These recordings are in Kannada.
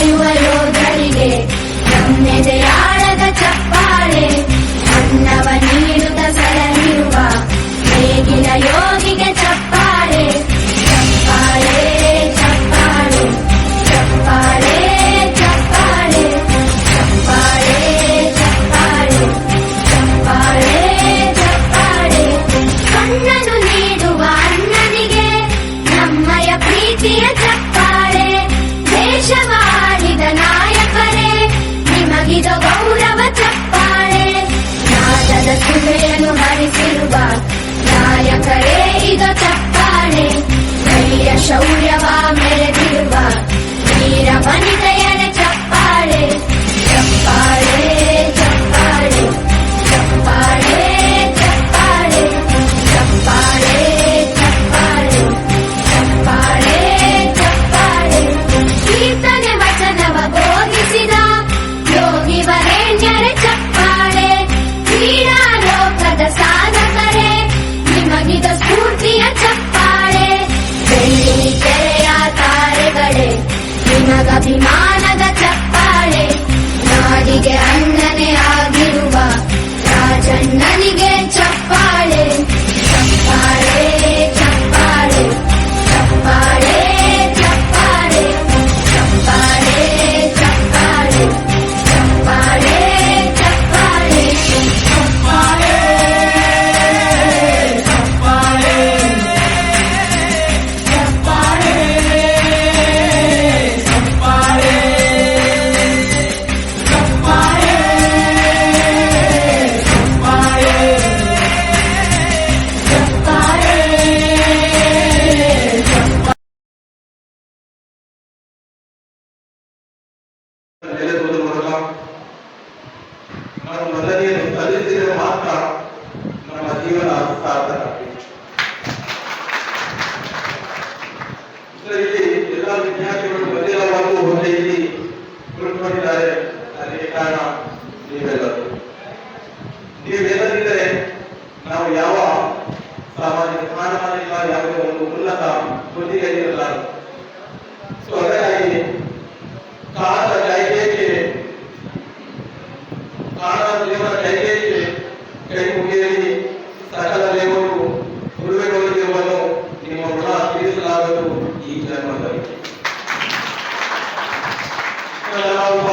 ಕಾಯುವ ರೋಗಗಳಿಗೆ ನಮ್ಮೆದೆ ಶ್ರೀದ ಚಕ್ಕಾಣೆ ಧೈರ್ಯ ಶೌರ್ಯವ ಮೆರೆದಿರುವ ನಿನಗಭಿಮಾನದ ಚಪ್ಪಾಳೆ ನಾಡಿಗೆ ಅಣ್ಣನೇ ಆಗಿರುವ ರಾಜಣ್ಣ ನೆಲೆಸುವುದು ಮೊದಲ ನಾವು ಮೊದಲನೇ ಅರಿತಿದರೆ ಮಾತ್ರ ನಮ್ಮ ಜೀವನ ಸಾರ್ಥಕ Hello.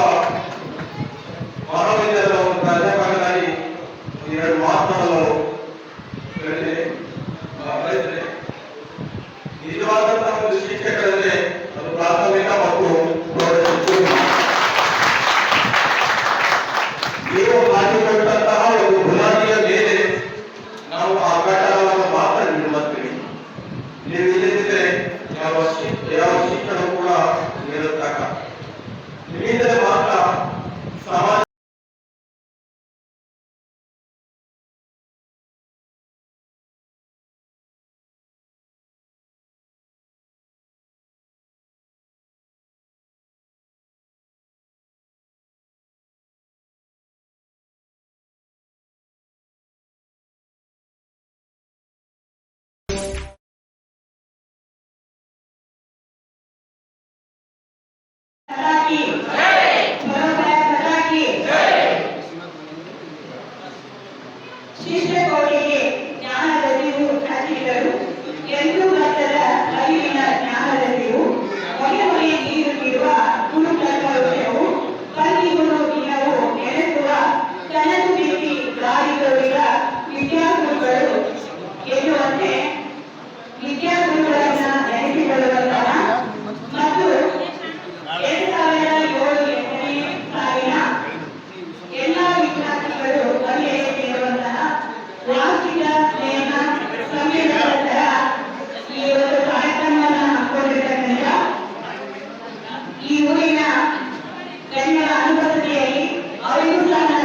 aqui. ఐదు శాతం